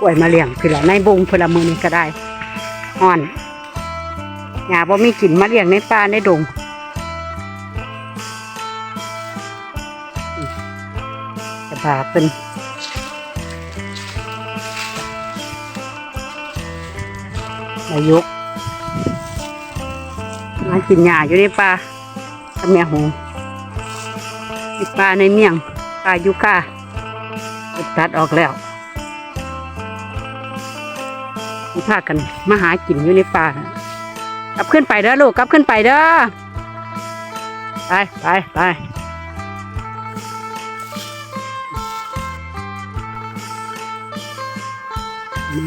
ป่วยมาเลี้ยงคือละในบุงพลมือนี้ก็ได้อ่อนหยาบ่มีกินมาเลี้ยงในป่าในดงจะบาเป็นนายกมากินหญ้าอยู่ในป่ากับแม่หงป่าในเมียงป่ายุคาตัดออกแล้ว พากันมาหากินอยู่ในป่ากลับขึ้นไปเด้อลูกกลับขึ้นไปเด้อไปไปไป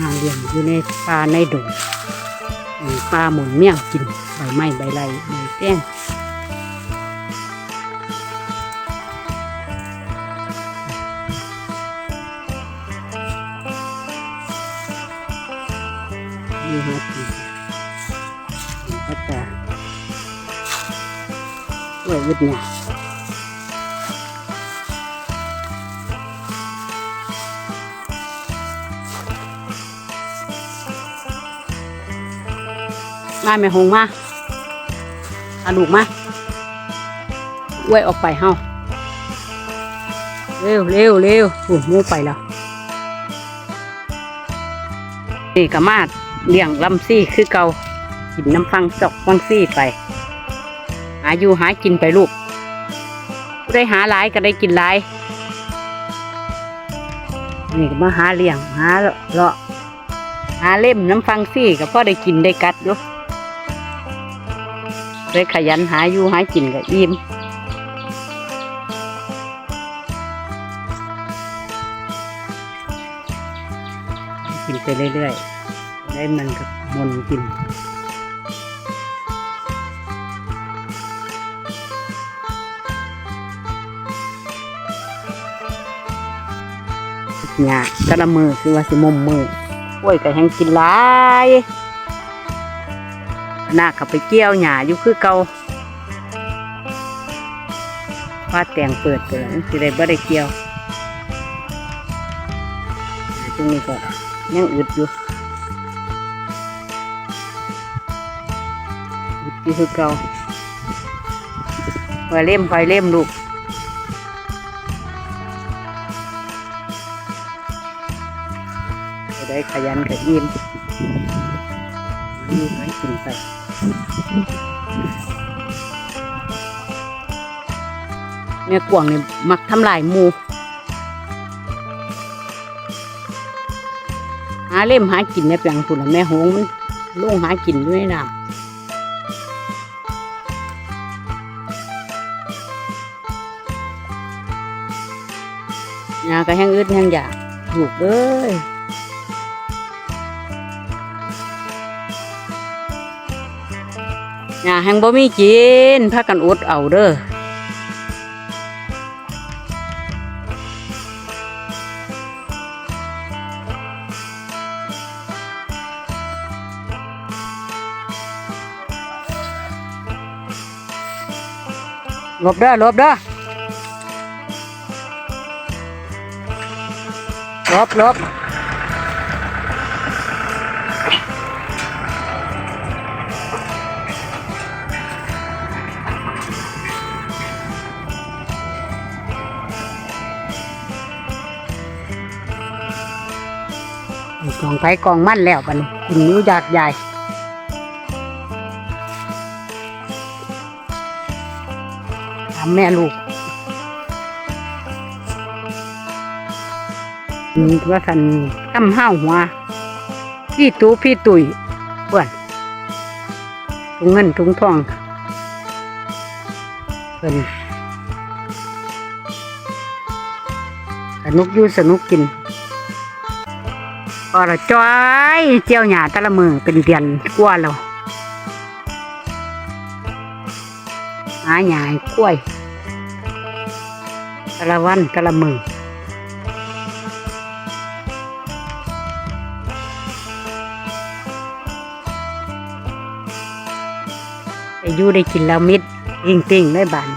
มาเลี้ยงอยู่ในป่าในดงป่าหมุนเมี่ยงกินใบไม้ใบไรใบแต้ง มีฮอตอีกก็จะช่วยวิทย์เนี่ยมาแม่หงมาอาลูกมาไว้ออกไปเฮาเร็วเร็วเร็วโอ้โหไปแล้วนี่ก็มา เลี้ยงลำซี่คือเกากินน้ำฟังจอกฟังซี่ไป หาอยู่หากินไปลูกได้หาหลายก็ได้กินหลายนี่มาหาเลี้ยงหาเลาะหาเล่มน้ำฟังซี่ก็พอได้กินได้กัดอยู่ได้ขยันหาอยู่หากินก็อิ่มกินไปเรื่อยๆ ได้มันกับมนกินหยาแต่ละมือคือว่าสิมุมมือโอ้ยก็แห้งกินหลายหน้าขับไปเกี่ยวหยาอยู่คือเก่าว่าแต่งเปิดเปิดสิได้บ่ได้เกี่ยวตรงนี้ก็ยังอึดอยู่ อึดอยู่คือเกาคอยเล่มคอยเล่มลูกจะได้ขยันกับยิ้มยิ้มให้กินไปแม่กวางนี่ยมักทำลายมูหาเล่มหากินในแปลงฝุ่นน่ะแม่หงมันลงหากินด้วยน้ำ ยาก็แห้งอึดแห้งอยากถูกเอ้ยอย่าแหงบ่มีกินพากันอดเอาเด้อหลบเด้อหลบเด้อ ลบลบกองไผกองมั่นแล้วบันกินนิ้วยากใหญ่ทำแม่ลูก ว่าสันทำห้าวหัว พี่ตูพี่ตุยเพื่อนถุงเงินถุงทองเพื่อนสนุกยู่สนุกกินพอเราจ้อยเจียวหยาต่ละมือเป็นเดือนกว่าแล้วหาหยาให้กล้วยต่ละวันต่ละมือ อายุได้กินแล้วมิดจริงๆได้บาน